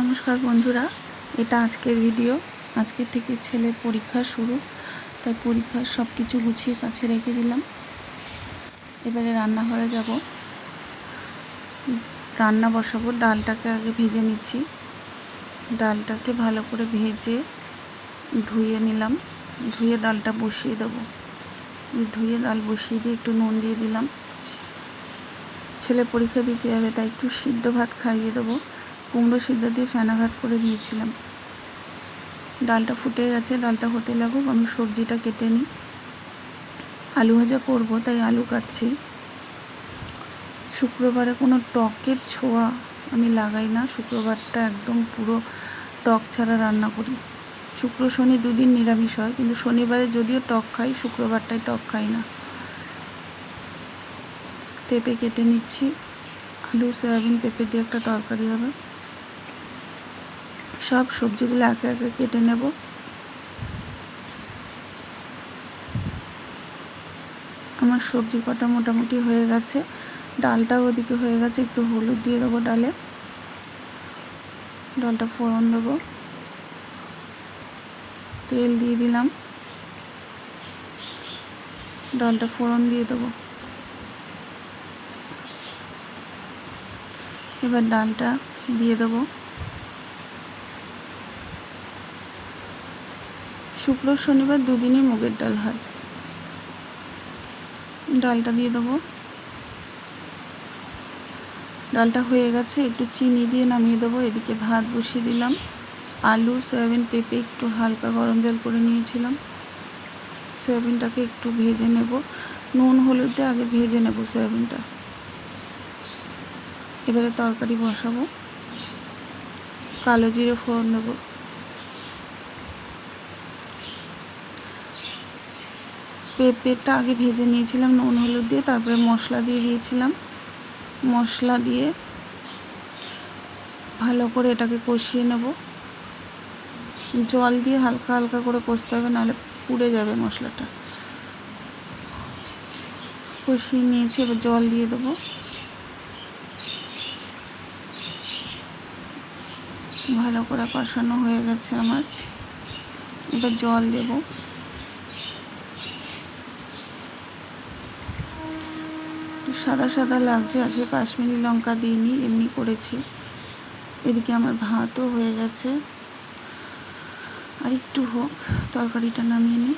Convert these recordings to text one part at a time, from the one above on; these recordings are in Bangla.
নমস্কার বন্ধুরা, এটা আজকের ভিডিও আজকের থেকে ছেলের পরীক্ষা শুরু, তাই পরীক্ষার সব কিছু গুছিয়ে কাছে রেখে দিলাম। এবারে রান্নাঘরে যাব। রান্না বসাবো, ডালটাকে আগে ভেজে নিচ্ছি। ডালটাকে ভালো করে ভেজে ধুয়ে নিলাম। ধুয়ে ডালটা বসিয়ে দেবো। ধুয়ে ডাল বসিয়ে দিয়ে একটু নুন দিয়ে দিলাম। ছেলে পরীক্ষা দিতে যাবে, তাই একটু সিদ্ধ ভাত খাইয়ে দেবো। কুমড়ো সিদ্ধ দিয়ে ফেনা ভাত করে দিয়েছিলাম। ডালটা ফুটে গেছে, ডালটা হতে লাগুক, আমি সবজিটা কেটে নিই। আলু ভাজা করব, তাই আলু কাটছি। শুক্রবারে কোনো টকের ছোঁয়া আমি লাগাই না, শুক্রবারটা একদম পুরো টক ছাড়া রান্না করি। শুক্র, শনি দুদিন নিরামিষ হয়, কিন্তু শনিবারে যদিও টক খাই শুক্রবারটাই টক খাই না। পেঁপে কেটে নিচ্ছি। আলু, সয়াবিন, পেঁপে দিয়ে একটা তরকারি হবে। সব সবজিগুলো একে একে কেটে নেব। আমার সবজি কটা মোটামুটি হয়ে গেছে। ডালটাও ওদিকে হয়ে গেছে, একটু হলুদ দিয়ে দেবো ডালে। ডালটা ফোড়ন দেবো। তেল দিয়ে দিলাম। ডালটা ফোড়ন দিয়ে দেবো। এবার ডালটা দিয়ে দেবো। শুক্র, শনিবার দুদিনই মুগের ডাল হয়। ডালটা দিয়ে দেবো। ডালটা হয়ে গেছে, একটু চিনি দিয়ে নামিয়ে দেবো। এদিকে ভাত বসিয়ে দিলাম। আলু, সয়াবিন, পেঁপে একটু হালকা গরম জল করে নিয়েছিলাম। সয়াবিনটাকে একটু ভেজে নেব। নুন, হলুদে আগে ভেজে নেব সয়াবিনটা। এবারে তরকারি বসাবো। কালো জিরে ফোড়ন দেবো। পেঁপেটা আগে ভেজে নিয়েছিলাম নুন, হলুদ দিয়ে, তারপরে মশলা দিয়ে দিয়েছিলাম। মশলা দিয়ে ভালো করে এটাকে কষিয়ে নেব। জল দিয়ে হালকা হালকা করে কষতে হবে, নাহলে পুড়ে যাবে মশলাটা। কষিয়ে নিয়েছি, এবার জল দিয়ে দেবো। ভালো করে কষানো হয়ে গেছে আমার। এবার জল দেবো। সাদা সাদা লাগছে আজকে কাশ্মীরি লঙ্কা দিইনি এমনি করেছি। এদিকে আমার ভাতও হয়ে গেছে। আর একটু হোক, তরকারিটা নামিয়ে নিই।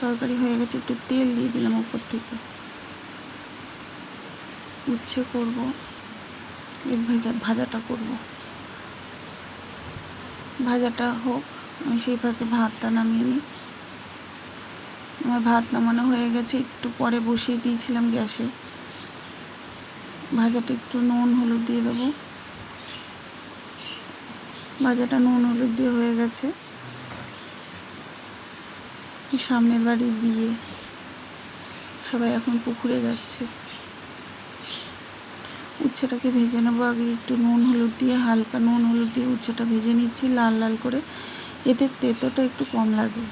তরকারি হয়ে গেছে, একটু তেল দিয়ে দিলাম উপর থেকে। উচ্ছে করব, এর ভেজা, ভাজাটা করব। ভাজাটা হোক, আমি সেই ভাতটা নামিয়ে নিই। আমার ভাত নামানো হয়ে গেছে, একটু পরে বসিয়ে দিয়েছিলাম গ্যাসে। ভাজাটা একটু নুন হলুদ দিয়ে দেবো। ভাজাটা নুন হলুদ দিয়ে হয়ে গেছে। সামনের বাড়ির বিয়ে। সবাই এখন পুকুরে যাচ্ছে। উচ্ছেটাকে ভেজে নেব। আগে একটু নুন হলুদ দিয়ে, হালকা নুন হলুদ দিয়ে উচ্ছেটা ভেজে নিচ্ছি, লাল লাল করে। এতে তেতোটা একটু কম লাগে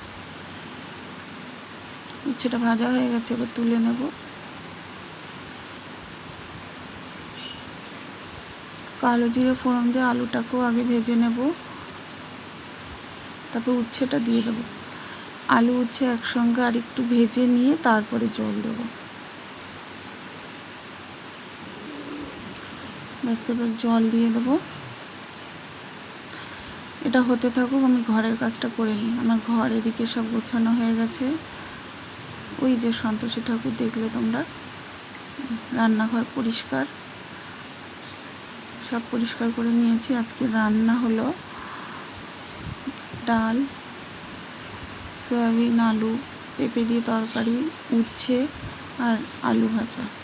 উচ্ছেটা ভাজা হয়ে গেছে, এবার তুলে নেব। কালো জিরে ফোড়ন দিয়ে আলুটাকেও আগে ভেজে নেব। তারপর উচ্ছেটা দিয়ে দেবো। আলু উচ্ছে একসঙ্গে আর একটু ভেজে নিয়ে তারপরে জল দেবো। ব্যাস, এবার জল দিয়ে দেবো। এটা হতে থাকুক, আমি ঘরের কাজটা করে নিই। আমার ঘর এদিকে সব গোছানো হয়ে গেছে। ওই যে সন্তোষী ঠাকুর দেখলে তোমরা। রান্নাঘর পরিষ্কার। সব পরিষ্কার করে নিয়েছি। আজকে রান্না হলো ডাল, সয়াবিন, আলু, পেঁপে দিয়ে তরকারি, উচ্ছে আর আলু ভাজা।